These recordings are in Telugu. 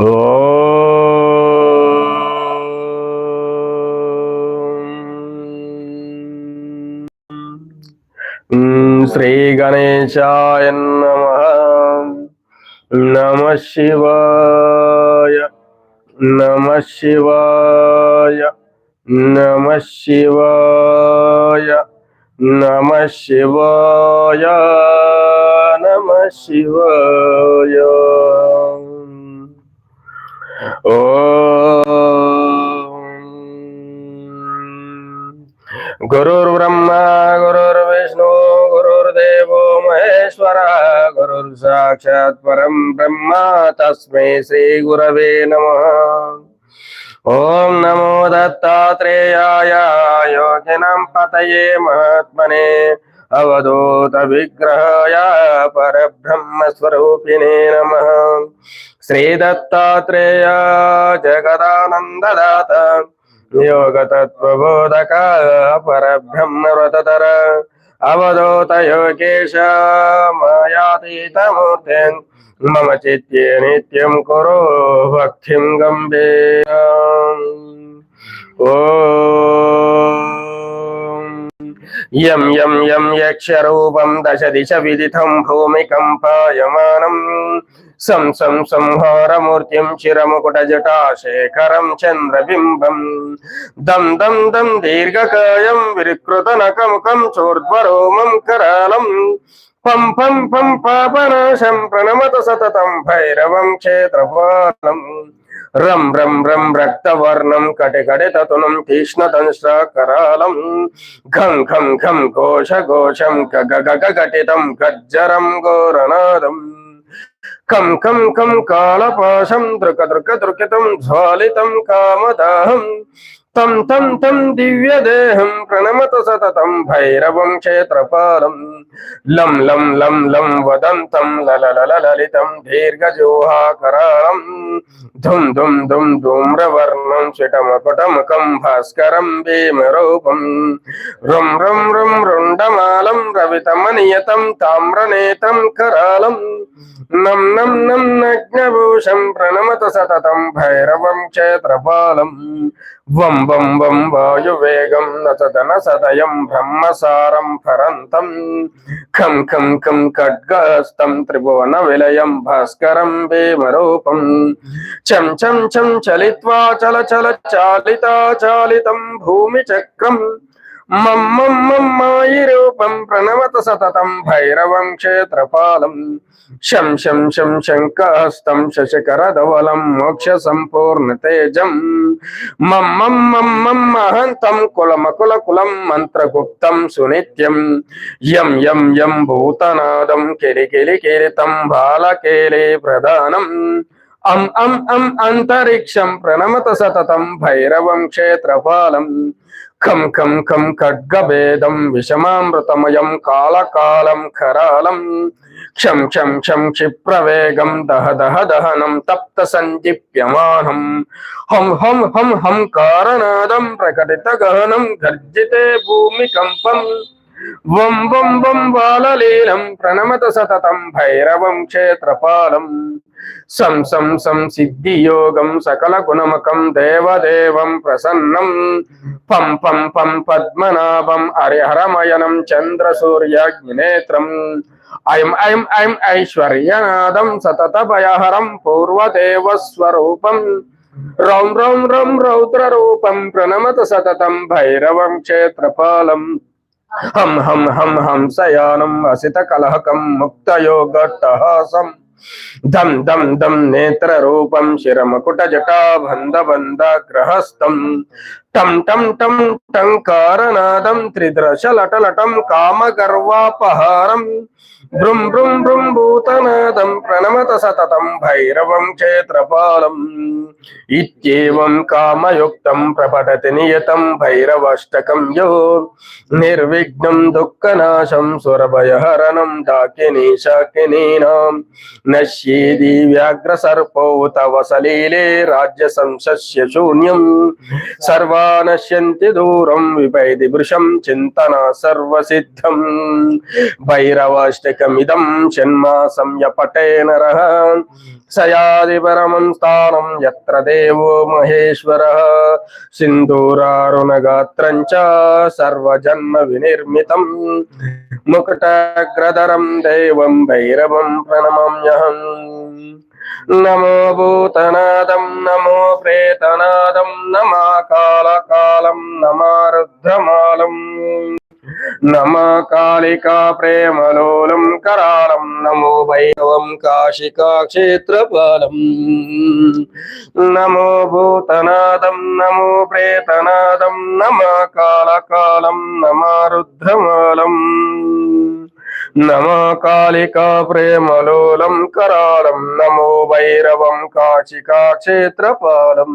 శ్రీ గణేశాయ నమ. నమ శివాయ. నమ శివాయ. నమ శివాయ. నమ శివాయ. నమ శివాయ. गुरुर्ब्रह्मा, गुरुर्विष्णु, गुरुर्देव, महेश्वरा, गुरुर्साक्षात् ब्रह्म, तस्मे श्री गुरव नम। ओं नमो दत्तात्रेयाय, योगिनं पतये महात्मने, अवधूत विग्रहाय, परब्रह्मस्वरूपिणे नमः। శ్రీదత్తాత్రేయ జగదానందదాత యోగతత్వబోధక పరబ్రహ్మవ్రతర అవధూత యోగేశ మాయాతీతమూర్తి మమ చిత్తే నిత్యం కురు భక్తిం గంభీర ఓం యం యం యం యక్షరూపం దశ దిశ విదితం భూమికంపాయమానం సం సం సంహారమూర్తిం శిరముకుటజటాశేఖరం చంద్రబింబం దం దం దం దీర్ఘకాయం వికృతనకముఖం చోర్ధ్వరోమం కరాళం పం పం పం పాపనాశం ప్రణమత సతతం భైరవం క్షేత్రపాలం రం రం రం రక్తవర్ణం కటికడితతునం తీష్ణతంశ్రాకరాళం ఘం ఘం ఘం ఘోష ఘోషం గగ గగ గజ్జరం ఘోరనాదం కం కం కం కాళపాశం దృక దృక దృకితం జ్వాలితం కామదాహం. తం తం తం దివ్యదేహం ప్రణమత సతతం భైరవం క్షేత్రపాలం లం లం లం లం వదంతం లలలలలితం దీర్ఘజోహాకరాళం. ధుం ధుం ధుం ధూమ్రవర్ణ శిటమకుటముఖం భాస్కరం భీమరూపం రుం రుం రుం రుండమాలం రవితమనియతం తామ్రనేతం కరాళం నం నం నం నగ్నభూషం ప్రణమత సతతం భైరవం క్షేత్రపాలం వం వం వం వాయువేగం నతదన సదయం బ్రహ్మసారం ఫరంతం ఖం ఖం ఖం ఖడ్గస్తం త్రిభువన విలయం భాస్కరం భీమరూపం చం చం చం చలిత్వా చల చల చాలితా చాలితం భూమి చక్రం. మం మం రూపం ప్రణవత సతతం భైరవం క్షేత్రపాలం. శం శం శం శంకహస్తం శశికరధవలం మోక్ష సంపూర్ణ తేజం. మం మం మహంతం కులమకుల కులం మంత్రగుప్తం సునిత్యం. యం యం యం భూతనాదం కిలి కిలి కిరితం బాలకేలే ప్రధానం. అం అం అం అంతరిక్షం ప్రణమత సతతం భైరవం క్షేత్రపాలం. ఖం ఖం ఖం ఖడ్గభేదం విషమామృతమయం కాలకాలం ఖరాలం. క్షం క్షం క్షం క్షిప్రవేగం దహ దహ దహనం తప్త సంజిప్యమానం. హం హం హం హం కారణాదం ప్రకటిత గహనం గర్జితే భూమి కంపం. వం వం వం బాలలీలం ప్రణమత సతతం భైరవం క్షేత్రపాలం. సం సం సం సిద్ధియోగం సకల గుణమకం దేవదేవం ప్రసన్నం. పం పం పం పద్మనాభం హరిహరమయనం చంద్ర సూర్యాగ్నినేత్రం. ఐం ఐం అయం ఐశ్వర్యనాదం సతత భయహరం పూర్వదేవ రౌం రౌం రౌం రౌద్ర రూపం ప్రణమత సతతం భైరవం క్షేత్రపాలం. హం హం హం హంసయానం అసిత కలహకం ముక్తయోగట్టహాసం దం దం దం నేత్ర రూపం శిరమకుట జటా బంద బంద గ్రహస్థం టం టం టం టంకారనాదం త్రిద్రశ లటలటం కామగర్వాపహారం. భృం భృం భృం భూతనాదం ప్రణమత సతతం భైరవం క్షేత్రపాలం. ఇత్యేవం కామయుక్తం ప్రపటతి నియతం భైరవాష్టకం యో. నిర్విఘ్నం దుఃఖనాశం సురభయహరణం దాకిని శాకినీనాం నశ్యేది వ్యాఘ్ర సర్పో తవ సలీలే రాజ్య సంశస్య శూన్యం. సర్వా నశ్యంతి దూరం విపైది వృషం చింతన సర్వసిద్ధం. భైరవాష్టకి ఏకమిదం షణ్మాసం యపటే నర సయాది పరమం స్థానం ఎత్ర దేవో మహేశ్వర సింధూరారుణగాత్రం చ సర్వజన్మ వినిర్మితం ముకుటగ్రధరం దేవం భైరవం ప్రణమామ్యహం నమో భూతనాదం నమో ప్రేతనాదం నమా కాళకాలం నమా రుద్రమా నమ కాళికా ప్రేమలోలం కరాళం నమో వైభవం కాశికా క్షేత్రపాలం నమో భూతనాదం నమో ప్రేతనాదం నమ కాళకాలం నమ రుద్రమాలం నమ కాళికా ప్రేమలోలం కరాళం నమో భైరవం కాశికా క్షేత్రపాలం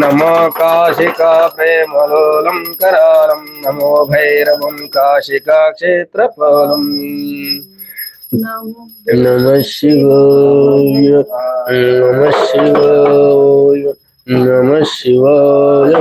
నమ కాశికా ప్రేమలోలం కరాళం నమో భైరవం కాశికా క్షేత్రపాలం నమ శివాయ నమ శివాయ నమ శివాయ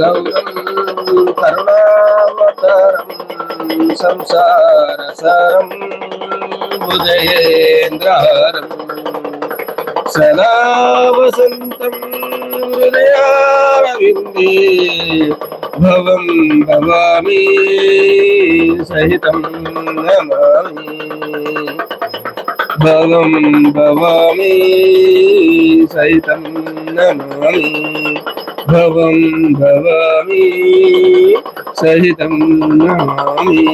గౌరం కరుణావతరం సంసార సరం భుజయేంద్రహరం హృదయారవిందే భవం భవామి సహితం నమామి. భవం భవామి సహితం నమామి. భవం భవామి సహితం నమామి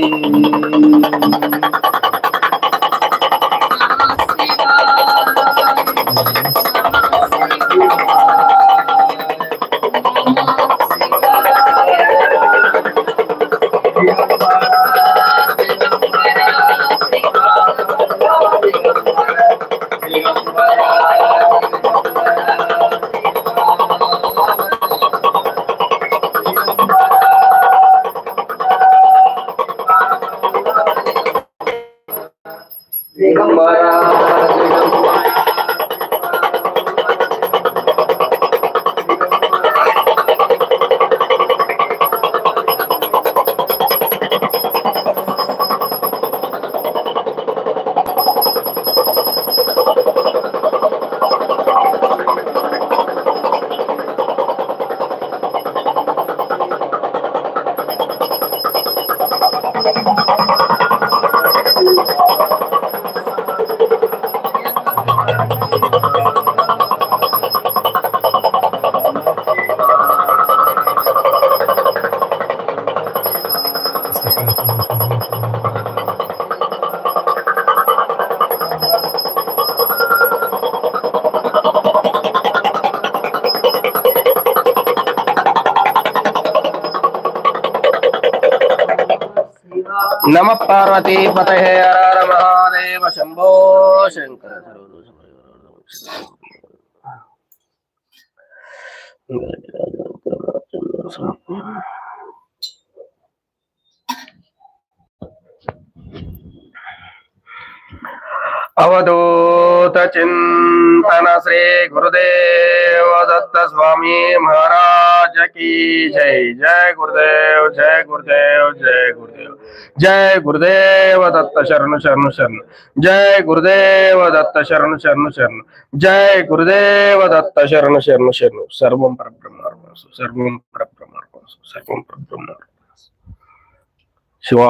नम पार्वती पतहे हर महादेव शंभो शंकर अवधूत चिंतन श्री गुरुदेव दत्त स्वामी महाराज की जय। जय गुरुदेव जय गुरुदेव जय गुरुदेव। జయ గురుదేవ దత్త శరణు శరణు శరణు. జయ గురుదేవ దత్త శరణు శరణు శరణు. జయ గురుదేవ దత్త శరణు శరణు శరణు. సర్వం పరబ్రహ్మార్పణ సర్వం పరబ్రహ్మార్పణ సర్వం పరబ్రహ్మార్పణ